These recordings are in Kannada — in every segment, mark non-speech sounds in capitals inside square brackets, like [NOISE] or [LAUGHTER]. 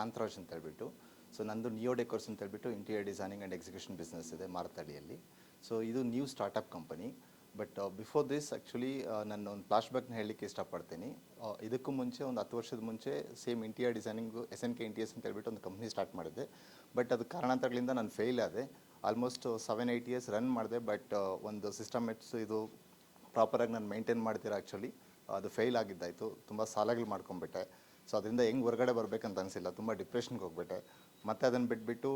ಕಾಂತರಾಜ್ ಅಂತ ಹೇಳ್ಬಿಟ್ಟು. ಸೊ ನಂದು ನಿಯೋ ಡೆಕೋರ್ಸ್ ಅಂತ ಹೇಳ್ಬಿಟ್ಟು interior designing and execution business ಇದೆ ಮಾರತಳ್ಳಿಯಲ್ಲಿ ಸೊ ಇದು new startup company but before this actually ನಾನು ಒಂದು ಫ್ಲಾಶ್ ಬ್ಯಾಕ್ನ ಹೇಳಲಿಕ್ಕೆ ಇಷ್ಟಪಡ್ತೀನಿ. ಆ, ಇದಕ್ಕೂ ಮುಂಚೆ ಒಂದು ಹತ್ತು ವರ್ಷದ ಮುಂಚೆ same interior designing S N K interiors ಅಂತ ಹೇಳ್ಬಿಟ್ಟು ಒಂದು ಕಂಪ್ನಿ ಸ್ಟಾರ್ಟ್ ಮಾಡಿದೆ ಬಟ್ ಅದು ಕಾರಣಾಂತರಗಳಿಂದ ನಾನು ಫೇಲ್ ಆದೆ. Almost seven eight years run ಮಾಡಿದೆ. ಬಟ್ ಒಂದು ಸಿಸ್ಟಮೆಟ್ಸ್ ಇದು ಪ್ರಾಪರಾಗಿ ನಾನು ಮೇಂಟೈನ್ ಮಾಡ್ತೀರಾ ಆ್ಯಕ್ಚುಲಿ ಅದು ಫೇಲ್ ಆಗಿದ್ದಾಯಿತು. ತುಂಬ ಸಾಲಗಳು ಮಾಡ್ಕೊಂಬಿಟ್ಟೆ ಸೊ ಅದರಿಂದ ಹೆಂಗೆ ಹೊರಗಡೆ ಬರಬೇಕಂತ ಅನಿಸಿಲ್ಲ. ತುಂಬ ಡಿಪ್ರೆಷನ್ಗೆ ಹೋಗ್ಬಿಟ್ಟೆ. ಮತ್ತೆ ಅದನ್ನು ಬಿಟ್ಬಿಟ್ಟು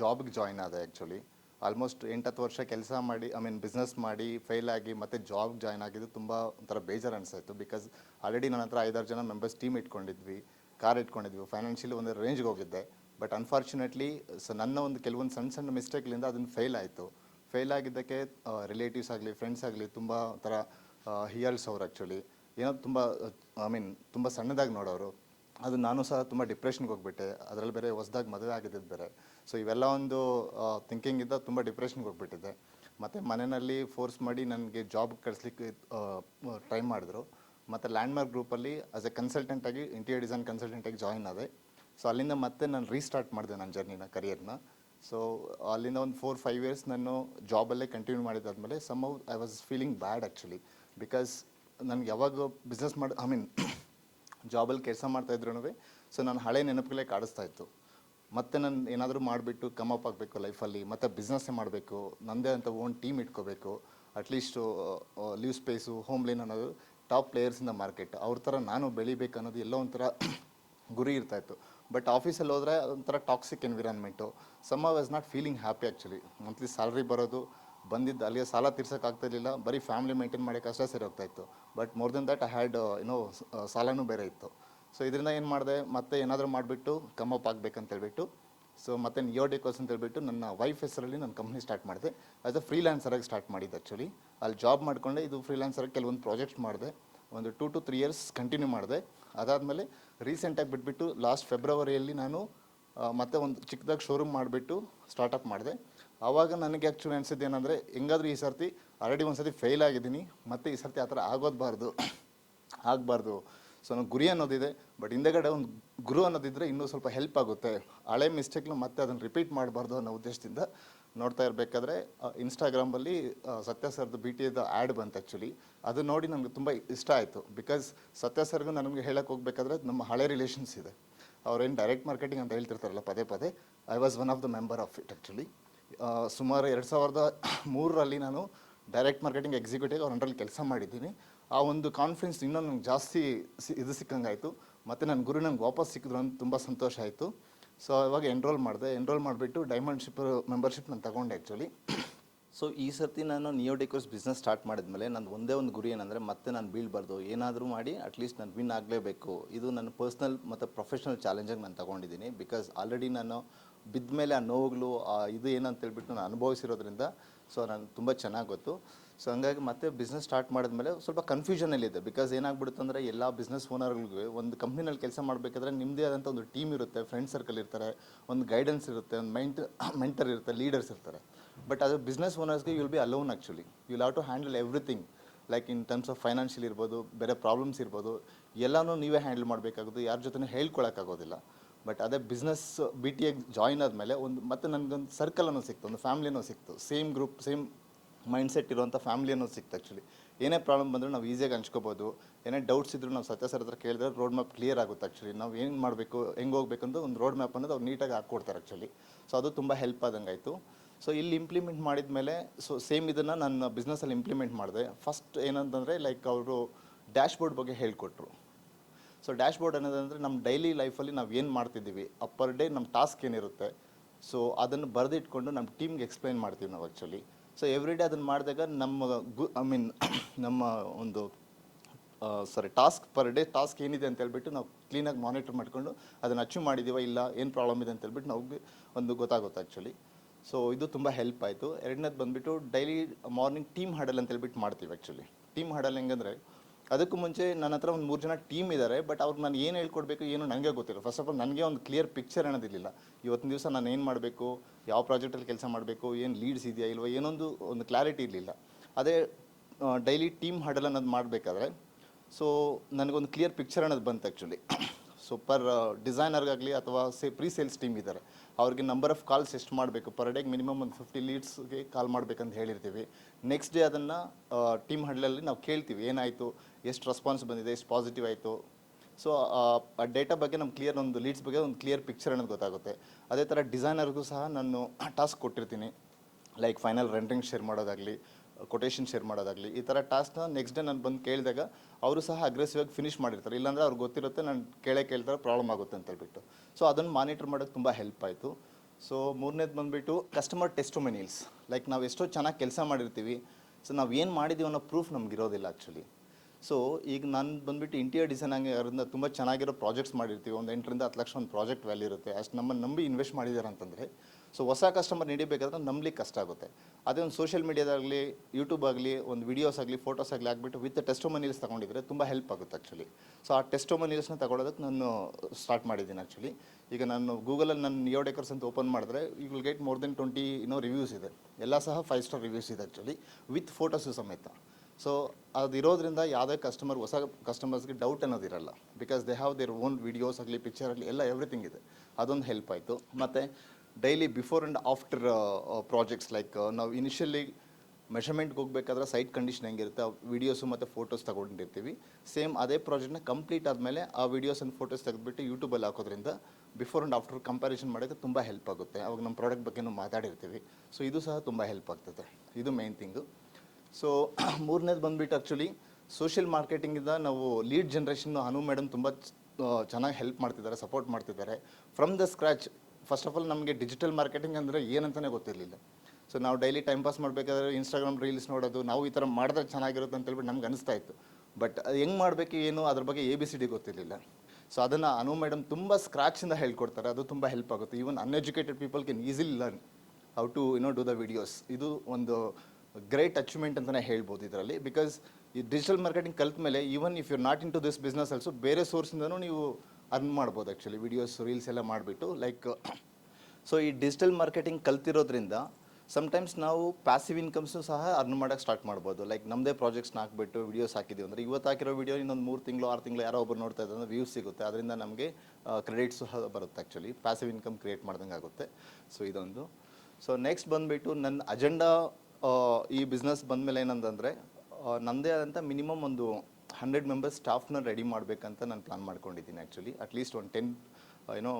ಜಾಬ್ಗೆ ಜಾಯ್ನ್ ಆದೆ ಆ್ಯಕ್ಚುಲಿ ಆಲ್ಮೋಸ್ಟ್ ಎಂಟತ್ತು ವರ್ಷ ಕೆಲಸ ಮಾಡಿ ಐ ಮೀನ್ ಬಿಸ್ನೆಸ್ ಮಾಡಿ ಫೇಲ್ ಆಗಿ ಮತ್ತೆ ಜಾಬ್ ಜಾಯ್ನ್ ಆಗಿದ್ದು ತುಂಬ ಒಂಥರ ಬೇಜಾರು ಅನಿಸ್ತಾಯಿತ್ತು ಬಿಕಾಸ್ ಆಲ್ರೆಡಿ ನನ್ನ ಹತ್ರ ಐದಾರು ಜನ ಮೆಂಬರ್ಸ್ ಟೀಮ್ ಇಟ್ಕೊಂಡಿದ್ವಿ ಕಾರ್ ಇಟ್ಕೊಂಡಿದ್ವಿ ಫೈನಾನ್ಷಿಯಲಿ ಒಂದು ರೇಂಜ್ಗೆ ಹೋಗಿದ್ದೆ. ಬಟ್ ಅನ್ಫಾರ್ಚುನೇಟ್ಲಿ ಸೊ, ನನ್ನ ಒಂದು ಕೆಲವೊಂದು ಸಣ್ಣ ಸಣ್ಣ ಮಿಸ್ಟೇಕ್ಲಿಂದ ಅದನ್ನು ಫೇಲ್ ಆಯಿತು. ಫೇಲ್ ಆಗಿದ್ದಕ್ಕೆ ರಿಲೇಟಿವ್ಸ್ ಆಗಲಿ ಫ್ರೆಂಡ್ಸ್ ಆಗಲಿ ತುಂಬ ಒಂಥರ ಹಿಯರ್ಸ್ ಅವ್ರು ಆ್ಯಕ್ಚುಲಿ ಏನೋ ತುಂಬ, ಐ ಮೀನ್ ತುಂಬ ಸಣ್ಣದಾಗಿ ನೋಡೋರು, ಅದು ನಾನು ಸಹ ತುಂಬ ಡಿಪ್ರೆಷನ್ಗೆ ಹೋಗ್ಬಿಟ್ಟೆ. ಅದರಲ್ಲಿ ಬೇರೆ ಹೊಸ್ದಾಗಿ ಮದುವೆ ಆಗಿದ್ದು ಬೇರೆ. ಸೊ ಇವೆಲ್ಲ ಒಂದು ಥಿಂಕಿಂಗಿಂದ ತುಂಬ ಡಿಪ್ರೆಷನ್ಗೆ ಹೋಗ್ಬಿಟ್ಟಿದ್ದೆ ಮತ್ತು ಮನೆಯಲ್ಲಿ ಫೋರ್ಸ್ ಮಾಡಿ ನನಗೆ ಜಾಬ್ ಕಳಿಸ್ಲಿಕ್ಕೆ ಟ್ರೈ ಮಾಡಿದ್ರು. ಮತ್ತು ಲ್ಯಾಂಡ್ಮಾರ್ಕ್ ಗ್ರೂಪಲ್ಲಿ ಆಸ್ ಎ ಕನ್ಸಲ್ಟೆಂಟಾಗಿ ಇಂಟೀರಿಯರ್ ಡಿಸೈನ್ ಕನ್ಸಲ್ಟೆಂಟಾಗಿ ಜಾಯಿನ್ ಆದೆ. ಸೊ ಅಲ್ಲಿಂದ ಮತ್ತೆ ನಾನು ರೀಸ್ಟಾರ್ಟ್ ಮಾಡಿದೆ ನನ್ನ ಜರ್ನಿನ ಕರಿಯರ್ನ ಸೊ ಅಲ್ಲಿಂದ ಒಂದು ಫೋರ್ ಫೈವ್ ಇಯರ್ಸ್ ನಾನು ಜಾಬಲ್ಲೇ continue ಮಾಡಿದ್ದಾದಮೇಲೆ some I was feeling bad actually because ನನಗೆ ಯಾವಾಗ ಬಿಸ್ನೆಸ್ ಮಾಡಿ ಐ ಮೀನ್ ಜಾಬಲ್ಲಿ ಕೆಲಸ ಮಾಡ್ತಾ ಇದ್ರು ಸೊ ನಾನು ಹಳೆ ನೆನಪುಗಳೇ ಕಾಡಿಸ್ತಾ ಇತ್ತು. ಮತ್ತೆ ನಾನು ಏನಾದರೂ ಮಾಡಿಬಿಟ್ಟು ಕಮಪ್ ಆಗಬೇಕು ಲೈಫಲ್ಲಿ ಮತ್ತೆ ಬಿಸ್ನೆಸ್ಸೇ ಮಾಡಬೇಕು ನನ್ನದೇ ಅಂತ ಓನ್ ಟೀಮ್ ಇಟ್ಕೋಬೇಕು at least leave space HomeLane ಅನ್ನೋದು ಟಾಪ್ ಪ್ಲೇಯರ್ಸಿಂದ ಮಾರ್ಕೆಟ್ ಅವ್ರ ಥರ ನಾನು ಬೆಳಿಬೇಕು ಅನ್ನೋದು ಎಲ್ಲೋ ಒಂಥರ [COUGHS] ಗುರಿ ಇರ್ತಾ ಇತ್ತು. ಬಟ್ ಆಫೀಸಲ್ಲಿ ಹೋದರೆ ಒಂಥರ toxic environment some was not feeling happy actually monthly salary ಬರೋದು ಬಂದಿದ್ದು ಅಲ್ಲಿಗೆ ಸಾಲ ತೀರ್ಸೋಕ್ಕಾಗ್ತಿರ್ಲಿಲ್ಲ ಬರೀ ಫ್ಯಾಮಿಲಿ ಮೇಂಟೈನ್ ಮಾಡೋಕ್ಕೆ ಅಷ್ಟೇ ಸರಿ ಹೋಗ್ತಾ ಇತ್ತು. But more than that I had ಏನೋ ಸಾಲನೂ ಬೇರೆ ಇತ್ತು. ಸೊ ಇದರಿಂದ ಏನು ಮಾಡಿದೆ, ಮತ್ತೆ ಏನಾದರೂ ಮಾಡಿಬಿಟ್ಟು ಕಮ್ಅಪ್ ಆಗಬೇಕಂತ ಹೇಳ್ಬಿಟ್ಟು ಸೊ ಮತ್ತೆ ನಿಯೋ ಡೇಕೋಸ್ ಅಂತ ಹೇಳ್ಬಿಟ್ಟು ನನ್ನ ವೈಫ್ ಹೆಸರಲ್ಲಿ ನನ್ನ ಕಂಪ್ನಿ ಸ್ಟಾರ್ಟ್ ಮಾಡಿದೆ. ಆ್ಯಸ್ ಅ ಫ್ರೀಲ್ಯಾನ್ಸರಾಗಿ ಸ್ಟಾರ್ಟ್ ಮಾಡಿದ್ದು ಆ್ಯಕ್ಚುಲಿ ಅಲ್ಲಿ ಜಾಬ್ ಮಾಡಿಕೊಂಡೆ, ಇದು ಫ್ರೀಲ್ಯಾನ್ಸರಾಗಿ ಕೆಲವೊಂದು ಪ್ರಾಜೆಕ್ಟ್ಸ್ ಮಾಡಿದೆ. ಒಂದು two to three years continue ಮಾಡಿದೆ. ಅದಾದಮೇಲೆ ರೀಸೆಂಟಾಗಿ ಬಿಟ್ಬಿಟ್ಟು ಲಾಸ್ಟ್ ಫೆಬ್ರವರಿಯಲ್ಲಿ ನಾನು ಮತ್ತೆ ಒಂದು ಚಿಕ್ಕದಾಗಿ ಶೋರೂಮ್ ಮಾಡಿಬಿಟ್ಟು ಸ್ಟಾರ್ಟಪ್ ಮಾಡಿದೆ. ಆವಾಗ ನನಗೆ ಆ್ಯಕ್ಚುಲಿ ಅನಿಸಿದ್ದು ಏನಂದರೆ, ಹೆಂಗಾದ್ರೂ ಈ ಸರ್ತಿ ಆಲ್ರೆಡಿ ಒಂದು ಸರ್ತಿ ಫೇಲ್ ಆಗಿದ್ದೀನಿ, ಮತ್ತು ಈ ಸರ್ತಿ ಆ ಥರ ಆಗೋದ್ಬಾರ್ದು, ಆಗಬಾರ್ದು. ಸೊ ನನಗೆ ಗುರಿ ಅನ್ನೋದಿದೆ ಬಟ್ ಹಿಂದೆಗಡೆ ಒಂದು ಗುರು ಅನ್ನೋದಿದ್ರೆ ಇನ್ನೂ ಸ್ವಲ್ಪ ಹೆಲ್ಪ್ ಆಗುತ್ತೆ. ಹಳೆ ಮಿಸ್ಟೇಕ್ನ ಮತ್ತೆ ಅದನ್ನು ರಿಪೀಟ್ ಮಾಡಬಾರ್ದು ಅನ್ನೋ ಉದ್ದೇಶದಿಂದ ನೋಡ್ತಾ ಇರಬೇಕಾದ್ರೆ ಇನ್ಸ್ಟಾಗ್ರಾಮಲ್ಲಿ ಸತ್ಯ ಸರ್ದು ಬಿ ಟಿ ಎದ ಆ್ಯಡ್ ಬಂತು ಆ್ಯಕ್ಚುಲಿ ಅದು ನೋಡಿ ನನಗೆ ತುಂಬ ಇಷ್ಟ ಆಯಿತು. ಬಿಕಾಸ್ ಸತ್ಯ ಸರ್ಗೂ ನನಗೆ ಹೇಳಕ್ಕೆ ಹೋಗ್ಬೇಕಾದ್ರೆ ನಮ್ಮ ಹಳೆ ರಿಲೇಷನ್ಸ್ ಇದೆ. ಅವ್ರೇನು ಡೈರೆಕ್ಟ್ ಮಾರ್ಕೆಟಿಂಗ್ ಅಂತ ಹೇಳ್ತಿರ್ತಾರಲ್ಲ ಪದೇ ಪದೇ I was one of the member of it actually ಸುಮಾರು ಎರಡು ಸಾವಿರದ ಮೂರರಲ್ಲಿ ನಾನು ಡೈರೆಕ್ಟ್ ಮಾರ್ಕೆಟಿಂಗ್ ಎಕ್ಸಿಕ್ಯೂಟಿವ್ ಅವ್ರ ಕೆಲಸ ಮಾಡಿದ್ದೀನಿ. ಆ ಒಂದು ಕಾನ್ಫಿಡೆನ್ಸ್ ಇನ್ನೂ ನನಗೆ ಜಾಸ್ತಿ ಸಿ, ಇದು ಸಿಕ್ಕಂಗಾಯಿತು. ಮತ್ತು ನನ್ನ ಗುರು ನನಗೆ ವಾಪಸ್ ಸಿಕ್ಕಿದ್ರು ಅಂತ ತುಂಬ ಸಂತೋಷ ಆಯಿತು. ಸೊ ಇವಾಗ ಎನ್ರೋಲ್ ಮಾಡಿದೆ. ಎನ್ರೋಲ್ ಮಾಡಿಬಿಟ್ಟು ಡೈಮಂಡ್ ಶಿಪ್ ಮೆಂಬರ್ಶಿಪ್ ನಾನು ತಗೊಂಡೆ ಆ್ಯಕ್ಚುಲಿ ಸೊ ಈ ಸರ್ತಿ ನಾನು ನಿಯೋ ಡೆಕೋರ್ಸ್ ಬಿಸ್ನೆಸ್ ಸ್ಟಾರ್ಟ್ ಮಾಡಿದ್ಮೇಲೆ ನನ್ನ ಒಂದೇ ಒಂದು ಗುರಿ ಏನಂದರೆ ಮತ್ತೆ ನಾನು ಬೀಳ್ಬಾರ್ದು ಏನಾದರೂ ಮಾಡಿ ಅಟ್ಲೀಸ್ಟ್ ನಾನು ವಿನ್ ಆಗಲೇಬೇಕು. ಇದು ನನ್ನ ಪರ್ಸ್ನಲ್ ಮತ್ತು ಪ್ರೊಫೆಷ್ನಲ್ ಚಾಲೆಂಜಾಗಿ ನಾನು ತಗೊಂಡಿದ್ದೀನಿ. ಬಿಕಾಸ್ ಆಲ್ರೆಡಿ ನಾನು ಬಿದ್ದ ಮೇಲೆ ಆ ನೋವುಗಳು, ಆ ಇದು ಏನಂತ ಹೇಳ್ಬಿಟ್ಟು ನಾನು ಅನುಭವಿಸಿರೋದ್ರಿಂದ ಸೊ ನಾನು ತುಂಬ ಚೆನ್ನಾಗಿ ಗೊತ್ತು. ಸೊ ಹಂಗಾಗಿ ಮತ್ತೆ ಬಿಸ್ನೆಸ್ ಸ್ಟಾರ್ಟ್ ಮಾಡಿದ್ಮೇಲೆ ಸ್ವಲ್ಪ ಕನ್ಫ್ಯೂಷನಲ್ಲಿದೆ ಬಿಕಾಸ್ ಏನಾಗ್ಬಿಡುತ್ತೆ ಅಂದರೆ ಎಲ್ಲ ಬಿಸ್ನೆಸ್ ಓನರ್ಗಳಿಗೂ ಒಂದು ಕಂಪ್ನಿನಲ್ಲಿ ಕೆಲಸ ಮಾಡಬೇಕಾದ್ರೆ ನಿಮ್ಮದೇ ಆದಂಥ ಒಂದು ಟೀಮ್ ಇರುತ್ತೆ ಫ್ರೆಂಡ್ ಸರ್ಕಲ್ ಇರ್ತಾರೆ, ಒಂದು ಗೈಡೆನ್ಸ್ ಇರುತ್ತೆ, ಒಂದು ಮೈಂಟ್ ಮೆಂಟರ್ [COUGHS] ಇರುತ್ತೆ ಲೀಡರ್ಸ್ ಇರ್ತಾರೆ. ಬಟ್ ಅದು business ಓನರ್ಸ್ಗೆ will be alone actually you have to handle everything like in terms of financial ಇರ್ಬೋದು, ಬೇರೆ ಪ್ರಾಬ್ಲಮ್ಸ್ ಇರ್ಬೋದು, ಎಲ್ಲನೂ ನೀವೇ ಹ್ಯಾಂಡಲ್ ಮಾಡಬೇಕಾಗೋದು ಯಾರ ಜೊತೆ ಹೇಳ್ಕೊಳಕ್ಕಾಗೋದಿಲ್ಲ ಬಟ್ ಅದೇ ಬಿಸ್ನೆಸ್ ಬಿ ಟಿ ಎಗ್ ಜಾಯ್ನ್ ಆದಮೇಲೆ ಒಂದು ಮತ್ತೆ ನನಗೊಂದು ಸರ್ಕಲ್ ಅನ್ನೋ ಸಿಕ್ತು, ಒಂದು ಫ್ಯಾಮಿಲಿ ಅನ್ನೋ ಸಿಕ್ತು. ಸೇಮ್ ಗ್ರೂಪ್ ಸೇಮ್ ಮೈಂಡ್ಸೆಟ್ ಇರುವಂಥ ಫ್ಯಾಮ್ಲಿ ಅನ್ನೋದು ಸಿಕ್ತು ಆ್ಯಕ್ಚುಲಿ ಏನೇ ಪ್ರಾಬ್ಲಮ್ ಬಂದರೂ ನಾವು ಈಸಿಯಾಗಿ ಹಂಚ್ಕೋಬೋದು. ಏನೇ ಡೌಟ್ಸ್ ಇದ್ದರೂ ನಾವು ಸತ್ಯ ಸರ್ ಹತ್ರ ಕೇಳಿದ್ರೆ ರೋಡ್ ಮ್ಯಾಪ್ ಕ್ಲಿಯರ್ ಆಗುತ್ತೆ ಆ್ಯಕ್ಚುಲಿ ನಾವು ಏನು ಮಾಡಬೇಕು, ಹೆಂಗೆ ಹೋಗ್ಬೇಕು ಅಂತ ಒಂದು ರೋಡ್ ಮ್ಯಾಪ್ ಅನ್ನೋದು ಅವ್ರು ನೀಟಾಗಿ ಹಾಕ್ಕೊಡ್ತಾರೆ ಆ್ಯಕ್ಚುಲಿ ಸೊ ಅದು ತುಂಬ ಹೆಲ್ಪ್ ಆದಂಗೆ ಆಯಿತು. ಸೊ ಇಲ್ಲಿ ಇಂಪ್ಲಿಮೆಂಟ್ ಮಾಡಿದ ಮೇಲೆ ಸೊ ಸೇಮ್ ಇದನ್ನು ನನ್ನ ಬಿಸ್ನೆಸ್ಸಲ್ಲಿ ಇಂಪ್ಲಿಮೆಂಟ್ ಮಾಡಿದೆ. ಫಸ್ಟ್ ಏನಂತಂದರೆ ಲೈಕ್ ಅವರು ಡ್ಯಾಶ್ ಬೋರ್ಡ್ ಬಗ್ಗೆ ಹೇಳಿಕೊಟ್ರು. ಸೊ ಡ್ಯಾಶ್ ಬೋರ್ಡ್ ಅನ್ನೋದಂದರೆ ನಮ್ಮ ಡೈಲಿ ಲೈಫಲ್ಲಿ ನಾವು ಏನು ಮಾಡ್ತಿದ್ದೀವಿ? ಅಪ್ಪರ್ ಪರ್ ಡೇ ನಮ್ಮ ಟಾಸ್ಕ್ ಏನಿರುತ್ತೆ? ಸೊ ಅದನ್ನು ಬರೆದಿಟ್ಕೊಂಡು ನಮ್ಮ ಟೀಮ್ಗೆ ಎಕ್ಸ್ಪ್ಲೈನ್ ಮಾಡ್ತೀವಿ ನಾವು ಆ್ಯಕ್ಚುಲಿ ಸೊ ಎವ್ರಿ ಡೇ ಅದನ್ನು ಮಾಡಿದಾಗ ನಮ್ಮ ಗು ಐ ಮೀನ್ ನಮ್ಮ ಒಂದು ಸಾರಿ ಟಾಸ್ಕ್ ಪರ್ ಡೇ ಟಾಸ್ಕ್ ಏನಿದೆ ಅಂತ ಹೇಳ್ಬಿಟ್ಟು ನಾವು ಕ್ಲೀನಾಗಿ ಮಾನಿಟರ್ ಮಾಡಿಕೊಂಡು ಅದನ್ನು ಅಚೀವ್ ಮಾಡಿದ್ದೀವ ಇಲ್ಲ, ಏನು ಪ್ರಾಬ್ಲಮ್ ಇದೆ ಅಂತ ಹೇಳ್ಬಿಟ್ಟು ನಾವು ಒಂದು ಗೊತ್ತಾಗುತ್ತೆ ಆ್ಯಕ್ಚುಲಿ ಸೊ ಇದು ತುಂಬ ಹೆಲ್ಪ್ ಆಯಿತು. ಎರಡನೇದು ಬಂದುಬಿಟ್ಟು ಡೈಲಿ ಮಾರ್ನಿಂಗ್ ಟೀಮ್ ಹಡಲ್ ಅಂತ ಹೇಳ್ಬಿಟ್ಟು ಮಾಡ್ತೀವಿ ಆ್ಯಕ್ಚುಲಿ ಟೀಮ್ ಹಡಲ್ ಹೆಂಗಂದರೆ ಅದಕ್ಕೂ ಮುಂಚೆ ನನ್ನ ಹತ್ರ ಒಂದು ಮೂರು ಜನ ಟೀಮ್ ಇದ್ದಾರೆ ಬಟ್ ಅವ್ರಿಗೆ ನಾನು ಏನು ಹೇಳ್ಕೊಡ್ಬೇಕು, ಏನು ನನಗೆ ಗೊತ್ತಿಲ್ಲ. ಫಸ್ಟ್ ಆಫ್ ಆಲ್ ನನಗೆ ಒಂದು ಕ್ಲಿಯರ್ ಪಿಕ್ಚರ್ ಅನ್ನೋದಿರಲಿಲ್ಲ. ಇವತ್ತಿನ ದಿವಸ ನಾನು ಏನು ಮಾಡಬೇಕು, ಯಾವ ಪ್ರಾಜೆಕ್ಟಲ್ಲಿ ಕೆಲಸ ಮಾಡಬೇಕು, ಏನು ಲೀಡ್ಸ್ ಇದೆಯಾ ಇಲ್ವಾ, ಏನೊಂದು ಒಂದು ಕ್ಲಾರಿಟಿ ಇರಲಿಲ್ಲ. ಅದೇ ಡೈಲಿ ಟೀಮ್ ಹಡಲ್ ಅನ್ನೋದು ಮಾಡಬೇಕಾದ್ರೆ ಸೊ ನನಗೊಂದು ಕ್ಲಿಯರ್ ಪಿಕ್ಚರ್ ಅನ್ನೋದು ಬಂತು ಆ್ಯಕ್ಚುಲಿ ಸೊ ಪರ್ ಡಿಸೈನರ್ಗಾಗಲಿ ಅಥವಾ ಸೇ ಪ್ರೀ ಸೇಲ್ಸ್ ಟೀಮ್ ಇದ್ದಾರೆ ಅವ್ರಿಗೆ ನಂಬರ್ ಆಫ್ ಕಾಲ್ಸ್ ಎಷ್ಟು ಮಾಡಬೇಕು? ಪರ್ ಡೇಗೆ ಮಿನಿಮಮ್ ಒಂದು ಫಿಫ್ಟಿ ಲೀಡ್ಸ್ಗೆ ಕಾಲ್ ಮಾಡಬೇಕಂತ ಹೇಳಿರ್ತೀವಿ. ನೆಕ್ಸ್ಟ್ ಡೇ ಅದನ್ನು ಟೀಮ್ ಹಡ್ಲಲ್ಲಿ ನಾವು ಕೇಳ್ತೀವಿ. ಏನಾಯಿತು? ಎಷ್ಟು ರೆಸ್ಪಾನ್ಸ್ ಬಂದಿದೆ? ಎಷ್ಟು ಪಾಸಿಟಿವ್ ಆಯಿತು? ಸೊ ಆ ಡೇಟಾ ಬಗ್ಗೆ ನಮ್ಮ ಕ್ಲಿಯರ್ ಒಂದು ಲೀಡ್ಸ್ ಬಗ್ಗೆ ಒಂದು ಕ್ಲಿಯರ್ ಪಿಕ್ಚರ್ ಅನ್ನೋದು ಗೊತ್ತಾಗುತ್ತೆ. ಅದೇ ಥರ ಡಿಸೈನರ್ಗೂ ಸಹ ನಾನು ಟಾಸ್ಕ್ ಕೊಟ್ಟಿರ್ತೀನಿ. ಲೈಕ್ ಫೈನಲ್ ರೆಂಟಿಂಗ್ ಶೇರ್ ಮಾಡೋದಾಗಲಿ ಕೊಟೇಶನ್ ಶೇರ್ ಮಾಡೋದಾಗಲಿ, ಈ ಥರ ಟಾಸ್ಕ್ನ ನೆಕ್ಸ್ಟ್ ಡೇ ನಾನು ಬಂದು ಕೇಳಿದಾಗ ಅವರು ಸಹ ಅಗ್ರೆಸಿವ್ ಆಗಿ ಫಿನಿಶ್ ಮಾಡಿರ್ತಾರೆ. ಇಲ್ಲಾಂದರೆ ಅವ್ರಿಗೆ ಗೊತ್ತಿರುತ್ತೆ, ನಾನು ಕೇಳೇ ಕೇಳ್ತಾರೆ ಪ್ರಾಬ್ಲಮ್ ಆಗುತ್ತೆ ಅಂತ ಹೇಳ್ಬಿಟ್ಟು. ಸೊ ಅದನ್ನು ಮಾನಿಟರ್ ಮಾಡೋದು ತುಂಬ ಹೆಲ್ಪ್ ಆಯಿತು. ಸೊ ಮೂರನೇದು ಬಂದುಬಿಟ್ಟು ಕಸ್ಟಮರ್ ಟೆಸ್ಟೋಮೆನಿಲ್ಸ್ ಲೈಕ್ ನಾವು ಎಷ್ಟೋ ಚೆನ್ನಾಗಿ ಕೆಲಸ ಮಾಡಿರ್ತೀವಿ. ಸೊ ನಾವು ಏನು ಮಾಡಿದ್ದೀವಿ ಅನ್ನೋ ಪ್ರೂಫ್ ನಮ್ಗೆ ಇರೋದಿಲ್ಲ ಆ್ಯಕ್ಚುಲಿ ಸೊ ಈಗ ನಾನು ಬಂದ್ಬಿಟ್ಟು ಇಂಟೀರಿಯರ್ ಡಿಸೈನ್ ಅದರಿಂದ ತುಂಬ ಚೆನ್ನಾಗಿರೋ ಪ್ರಾಜೆಕ್ಟ್ಸ್ ಮಾಡಿರ್ತೀವಿ. ಒಂದು ಎಂಟರಿಂದ ಹತ್ತು ಲಕ್ಷ ಒಂದು ಪ್ರಾಜೆಕ್ಟ್ ವ್ಯಾಲ್ಯೂ ಇರುತ್ತೆ. ಅಷ್ಟು ನಮ್ಮನ್ನು ನಂಬಿ ಇನ್ವೆಸ್ಟ್ ಮಾಡಿದ್ದಾರೆ ಅಂತಂದರೆ ಸೊ ಹೊಸ ಕಸ್ಟಮರ್ ಹಿಡಿಬೇಕಾದ್ರೆ ನಂಬಲಿಕ್ಕೆ ಕಷ್ಟ ಆಗುತ್ತೆ. ಅದೇ ಒಂದು ಸೋಷಿಯಲ್ ಮೀಡಿಯಾದಾಗಲಿ ಯೂಟ್ಯೂಬ್ ಆಗಲಿ, ಒಂದು ವೀಡಿಯೋಸ್ ಆಗಲಿ ಫೋಟೋಸ್ ಆಗಲಿ ಹಾಕ್ಬಿಟ್ಟು ವಿತ್ ಟೆಸ್ಟೋಮನೀಲ್ಸ್ ತೊಗೊಂಡಿದ್ರೆ ತುಂಬ ಹೆಲ್ಪ್ ಆಗುತ್ತೆ ಆ್ಯಕ್ಚುಲಿ ಸೊ ಆ ಟೆಸ್ಟೋಮನೀಲ್ಸ್ನ ತಗೊಳ್ಳೋದಕ್ಕೆ ನಾನು ಸ್ಟಾರ್ಟ್ ಮಾಡಿದ್ದೀನಿ ಆ್ಯಕ್ಚುಲಿ ಈಗ ನಾನು ಗೂಗಲಲ್ಲಿ ನನ್ನ ನಿಯೋ ಡೆಕರ್ಸ್ ಅಂತ ಓಪನ್ ಮಾಡಿದ್ರೆ you will get more than twenty ಇನ್ನೋ ರಿವ್ಯೂಸ್ ಇದೆ. ಎಲ್ಲ ಸಹ ಫೈವ್ ಸ್ಟಾರ್ ರಿವ್ಯೂಸ್ ಇದೆ ಆ್ಯಕ್ಚುಲಿ ವಿತ್ ಫೋಟೋಸು ಸಮೇತ. ಸೊ ಅದಿರೋದ್ರಿಂದ ಯಾವುದೇ ಕಸ್ಟಮರ್ ಹೊಸ ಕಸ್ಟಮರ್ಸ್ಗೆ ಡೌಟ್ ಅನ್ನೋದು ಇರಲ್ಲ. Because they have their own videos ಆಗಲಿ ಪಿಕ್ಚರ್ ಆಗಲಿ, ಎಲ್ಲ ಎವ್ರಿಥಿಂಗ್ ಇದೆ. ಅದೊಂದು ಹೆಲ್ಪ್ ಆಯಿತು. ಮತ್ತು daily before and after projects like ನಾವು ಇನಿಷಿಯಲಿ ಮೆಷರ್ಮೆಂಟ್ಗೆ ಹೋಗಬೇಕಾದ್ರೆ ಸೈಟ್ ಕಂಡೀಷನ್ ಹೆಂಗಿರುತ್ತೆ ಆ ವೀಡಿಯೋಸು ಮತ್ತು ಫೋಟೋಸ್ ತಗೊಂಡಿರ್ತೀವಿ. ಸೇಮ್ ಅದೇ ಪ್ರಾಜೆಕ್ಟ್ನ ಕಂಪ್ಲೀಟ್ ಆದಮೇಲೆ ಆ ವೀಡಿಯೋಸ್ ಆ್ಯಂಡ್ ಫೋಟೋಸ್ ತೆಗೆದುಬಿಟ್ಟು ಯೂಟ್ಯೂಬಲ್ಲಿ ಹಾಕೋದ್ರಿಂದ ಬಿಫೋರ್ ಆ್ಯಂಡ್ ಆಫ್ಟರ್ ಕಂಪ್ಯಾರಿಸನ್ ಮಾಡೋಕ್ಕೆ ತುಂಬ ಹೆಲ್ಪ್ ಆಗುತ್ತೆ. ಅವಾಗ ನಮ್ಮ ಪ್ರಾಡಕ್ಟ್ ಬಗ್ಗೆನೂ ಮಾತಾಡಿರ್ತೀವಿ. ಸೊ ಇದು ಸಹ ತುಂಬ ಹೆಲ್ಪ್ ಆಗ್ತದೆ. ಇದು ಮೇನ್ ಥಿಂಗು ಸೊ [CLEARS THROAT] ಮೂರನೇದು ಬಂದ್ಬಿಟ್ಟು ಆ್ಯಕ್ಚುಲಿ ಸೋಷಿಯಲ್ ಮಾರ್ಕೆಟಿಂಗಿಂದ ನಾವು ಲೀಡ್ ಜನ್ರೇಷನ್ ಹನು ಮೇಡಮ್ ತುಂಬ ಚೆನ್ನಾಗಿ ಹೆಲ್ಪ್ ಮಾಡ್ತಿದ್ದಾರೆ ಸಪೋರ್ಟ್ ಮಾಡ್ತಿದ್ದಾರೆ. From the scratch first of all ನಮಗೆ ಡಿಜಿಟಲ್ ಮಾರ್ಕೆಟಿಂಗ್ ಅಂದರೆ ಏನಂತಲೇ ಗೊತ್ತಿರಲಿಲ್ಲ. ಸೊ ನಾವು ಡೈಲಿ ಟೈಮ್ ಪಾಸ್ ಮಾಡಬೇಕಾದ್ರೆ ಇನ್ಸ್ಟಾಗ್ರಾಮ್ ರೀಲ್ಸ್ ನೋಡೋದು, ನಾವು ಈ ಥರ ಮಾಡಿದ್ರೆ ಚೆನ್ನಾಗಿರುತ್ತೆ ಅಂತ ಹೇಳ್ಬಿಟ್ಟು ನಮ್ಗೆ ಅನಿಸ್ತಾ ಇತ್ತು. ಬಟ್ ಅದು ಹೆಂಗೆ ಮಾಡಬೇಕು ಏನು ಅದ್ರ ಬಗ್ಗೆ ಎ ಬಿ ಸಿ ಡಿ ಗೊತ್ತಿರಲಿಲ್ಲ. ಸೊ ಅದನ್ನು ಅನು ಮೇಡಮ್ ತುಂಬ ಸ್ಕ್ರ್ಯಾಚಿಂದ ಹೇಳ್ಕೊಡ್ತಾರೆ, ಅದು ತುಂಬ ಹೆಲ್ಪ್ ಆಗುತ್ತೆ. Even uneducated people can easily learn how to you know do the videos ಇದು ಒಂದು ಗ್ರೇಟ್ ಅಚೀವ್ಮೆಂಟ್ ಅಂತಲೇ ಹೇಳ್ಬೋದು ಇದರಲ್ಲಿ. ಬಿಕಾಸ್ ಈ ಡಿಜಿಟಲ್ ಮಾರ್ಕೆಟಿಂಗ್ ಕಲ್ತ ಮೇಲೆ even if you not into this business also ಬೇರೆ ಸೋರ್ಸಿಂದನೂ ನೀವು ಅರ್ನ್ ಮಾಡ್ಬೋದು ಆ್ಯಕ್ಚುಲಿ ವಿಡಿಯೋಸ್ ರೀಲ್ಸ್ ಎಲ್ಲ ಮಾಡಿಬಿಟ್ಟು ಲೈಕ್ ಸೊ [COUGHS] ಈ ಡಿಜಿಟಲ್ ಮಾರ್ಕೆಟಿಂಗ್ ಕಲ್ತಿರೋದ್ರಿಂದ ಸಮ್ಟೈಮ್ಸ್ ನಾವು ಪ್ಯಾಸಿವ್ ಇನ್ಕಮ್ಸು ಸಹ ಅರ್ನ್ ಮಾಡೋಕ್ಕೆ ಸ್ಟಾರ್ಟ್ ಮಾಡ್ಬೋದು. ಲೈಕ್ ನಮ್ಮದೇ ಪ್ರಾಜೆಕ್ಟ್ಸ್ನ ಹಾಕ್ಬಿಟ್ಟು ವೀಡಿಯೋಸ್ ಹಾಕಿದ್ದೀವಿ ಅಂದರೆ, ಇವತ್ತು ಹಾಕಿರೋ ವೀಡಿಯೋ ಇನ್ನೊಂದು ಮೂರು ತಿಂಗಳು, ಆರು ತಿಂಗಳು ಯಾರೋ ಒಬ್ಬರು ನೋಡ್ತಾ ಇದ್ದಾರೆ ವ್ಯೂಸ್ ಸಿಗುತ್ತೆ. ಅದರಿಂದ ನಮಗೆ ಕ್ರೆಡಿಟ್ಸ್ ಸಹ ಬರುತ್ತೆ ಆ್ಯಕ್ಚುಲಿ ಪ್ಯಾಸಿವ್ ಇನ್ಕಮ್ ಕ್ರಿಯೇಟ್ ಮಾಡ್ದಂಗೆ ಆಗುತ್ತೆ ಸೊ ಇದೊಂದು. ಸೊ ನೆಕ್ಸ್ಟ್ ಬಂದುಬಿಟ್ಟು ನನ್ನ ಅಜೆಂಡಾ ಈ ಬಿಸ್ನೆಸ್ ಬಂದಮೇಲೆ ಏನಂತಂದರೆ ನನ್ನದೇ ಆದಂಥ ಮಿನಿಮಮ್ ಒಂದು ಹಂಡ್ರೆಡ್ ಮೆಂಬರ್ಸ್ ಸ್ಟಾಫ್ನ ರೆಡಿ ಮಾಡಬೇಕಂತ ನಾನು ಪ್ಲಾನ್ ಮಾಡ್ಕೊಂಡಿದ್ದೀನಿ ಆ್ಯಕ್ಚುಲಿ ಅಟ್ಲೀಸ್ಟ್ ಒಂದು ಟೆನ್ ಏನೋ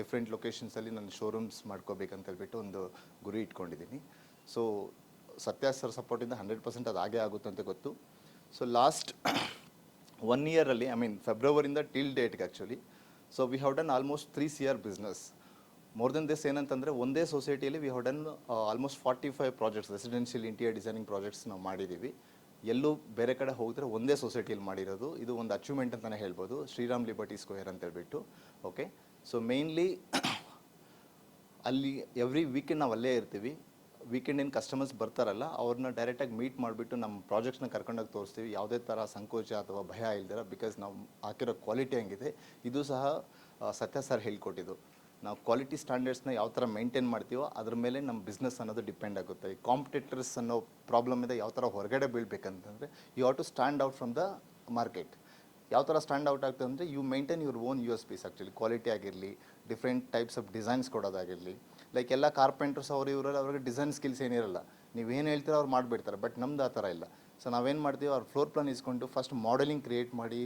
ಡಿಫ್ರೆಂಟ್ ಲೊಕೇಶನ್ಸಲ್ಲಿ ನಾನು ಶೋರೂಮ್ಸ್ ಮಾಡ್ಕೋಬೇಕಂತ ಹೇಳ್ಬಿಟ್ಟು ಒಂದು ಗುರಿ ಇಟ್ಕೊಂಡಿದ್ದೀನಿ. ಸೊ ಸತ್ಯ ಸರ್ ಸಪೋರ್ಟಿಂದ ಹಂಡ್ರೆಡ್ ಪರ್ಸೆಂಟ್ ಅದು ಆಗೇ ಆಗುತ್ತೆ ಅಂತ ಗೊತ್ತು. ಸೊ ಲಾಸ್ಟ್ ಒನ್ ಇಯರಲ್ಲಿ ಐ ಮೀನ್ ಫೆಬ್ರವರಿಂದ till ಡೇಟ್ಗೆ actually so we have done almost three C R business more than this ಏನಂತಂದರೆ ಒಂದೇ ಸೊಸೈಟಿಯಲ್ಲಿ we done almost forty five projects residential interior designing projects ನಾವು ಮಾಡಿದ್ದೀವಿ. ಎಲ್ಲೂ ಬೇರೆ ಕಡೆ ಹೋಗಿದ್ರೆ ಒಂದೇ ಸೊಸೈಟಿಯಲ್ಲಿ ಮಾಡಿರೋದು. ಇದು ಒಂದು ಅಚೀವ್ಮೆಂಟ್ ಅಂತಲೇ ಹೇಳ್ಬೋದು. ಶ್ರೀರಾಮ್ ಲಿಬರ್ಟಿ ಸ್ಕ್ವೇರ್ ಅಂತ ಹೇಳ್ಬಿಟ್ಟು. ಓಕೆ ಸೊ ಮೇಯ್ನ್ಲಿ ಅಲ್ಲಿ ಎವ್ರಿ ವೀಕೆಂಡ್ ನಾವು ಅಲ್ಲೇ ಇರ್ತೀವಿ. ವೀಕೆಂಡ್ ಏನು ಕಸ್ಟಮರ್ಸ್ ಬರ್ತಾರಲ್ಲ, ಅವ್ರನ್ನ ಡೈರೆಕ್ಟಾಗಿ ಮೀಟ್ ಮಾಡಿಬಿಟ್ಟು ನಮ್ಮ ಪ್ರಾಜೆಕ್ಟ್ಸ್ನ ಕರ್ಕೊಂಡೋಗಿ ತೋರಿಸ್ತೀವಿ. ಯಾವುದೇ ಥರ ಸಂಕೋಚ ಅಥವಾ ಭಯ ಇಲ್ದಿರ ಬಿಕಾಸ್ ನಾವು ಹಾಕಿರೋ ಕ್ವಾಲಿಟಿ ಹಂಗಿದೆ. ಇದು ಸಹ ಸತ್ಯ ಸರ್ ಹೇಳ್ಕೊಟ್ಟಿದ್ದು. ನಾವು ಕ್ವಾಲಿಟಿ ಸ್ಟ್ಯಾಂಡರ್ಡ್ಸ್ನ ಯಾವ ಥರ ಮೇಂಟೈನ್ ಮಾಡ್ತೀವೋ ಅದ್ರ ಮೇಲೆ ನಮ್ಮ ಬಿಸ್ನೆಸ್ ಅನ್ನೋದು ಡಿಪೆಂಡ್ ಆಗುತ್ತೆ. ಈ ಕಾಂಪಿಟೇಟರ್ಸ್ ಅನ್ನೋ ಪ್ರಾಬ್ಲಮ್ ಇದೆ ಯಾವ ಥರ ಹೊರಗಡೆ ಬೀಳ್ಬೇಕಂತಂದರೆ you have to stand out from the market ಯಾವ ಥರ ಸ್ಟ್ಯಾಂಡ್ ಔಟ್ ಆಗ್ತದೆ ಅಂದರೆ you maintain your own U S Ps actually quality ಆಗಿರಲಿ ಡಿಫ್ರೆಂಟ್ ಟೈಪ್ಸ್ ಆಫ್ ಡಿಸೈನ್ಸ್ ಕೊಡೋದಾಗಿರಲಿ. ಲೈಕ್ ಎಲ್ಲ ಕಾರ್ಪೆಂಟರ್ಸ್ ಅವರು ಇವರಲ್ಲಿ ಅವ್ರಿಗೆ ಡಿಸೈನ್ ಸ್ಕಿಲ್ಸ್ ಏನಿರಲ್ಲ ನೀವು ಏನು ಹೇಳ್ತೀರೋ ಅವ್ರು ಮಾಡಿಬಿಡ್ತಾರೆ ಬಟ್ ನಮ್ದು ಆ ಥರ ಇಲ್ಲ. ಸೊ ನಾವೇನು ಮಾಡ್ತೀವಿ, ಅವ್ರ ಫ್ಲೋರ್ ಪ್ಲಾನ್ ಇಸ್ಕೊಂಡು ಫಸ್ಟ್ ಮಾಡೆಲಿಂಗ್ ಕ್ರಿಯೇಟ್ ಮಾಡಿ,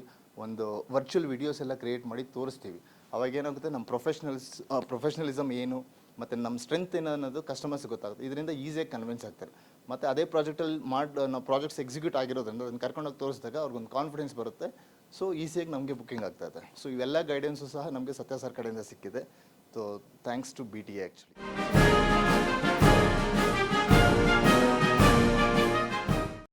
ಒಂದು ವರ್ಚುವಲ್ ವಿಡಿಯೋಸ್ ಎಲ್ಲ ಕ್ರಿಯೇಟ್ ಮಾಡಿ ತೋರಿಸ್ತೀವಿ. ಅವಾಗ ಏನಾಗುತ್ತೆ ನಮ್ಮ ಪ್ರೊಫೆಷ್ನಲ್ಸ್ ಪ್ರೊಫೆಷ್ನಲಿಸಮ್ ಏನು, ಮತ್ತು ನಮ್ಮ ಸ್ಟ್ರೆಂತ್ ಏನು ಅನ್ನೋದು ಕಸ್ಟಮರ್ಸ್ ಗೊತ್ತಾಗುತ್ತೆ. ಇದರಿಂದ ಈಸಿಯಾಗಿ ಕನ್ವಿನ್ಸ್ ಆಗ್ತಾರೆ. ಮತ್ತು ಅದೇ ಪ್ರಾಜೆಕ್ಟಲ್ಲಿ ಮಾಡಿ ನಾವು ಪ್ರಾಜೆಕ್ಟ್ಸ್ ಎಕ್ಸಿಕ್ಯೂಟ್ ಆಗಿರೋದ್ರಿಂದ ಅದನ್ನು ಕರ್ಕೊಂಡೋಗಿ ತೋರಿಸಿದಾಗ ಅವ್ರಿಗೊಂದು ಕಾನ್ಫಿಡೆನ್ಸ್ ಬರುತ್ತೆ. ಸೊ ಈಸಿಯಾಗಿ ನಮಗೆ ಬುಕ್ಕಿಂಗ್ ಆಗ್ತಾ ಇದೆ. ಸೊ ಇವೆಲ್ಲ ಗೈಡೆನ್ಸು ಸಹ ನಮಗೆ ಸತ್ಯ ಸರ್ ಕಡೆಯಿಂದ ಸಿಕ್ಕಿದೆ. So thanks to B T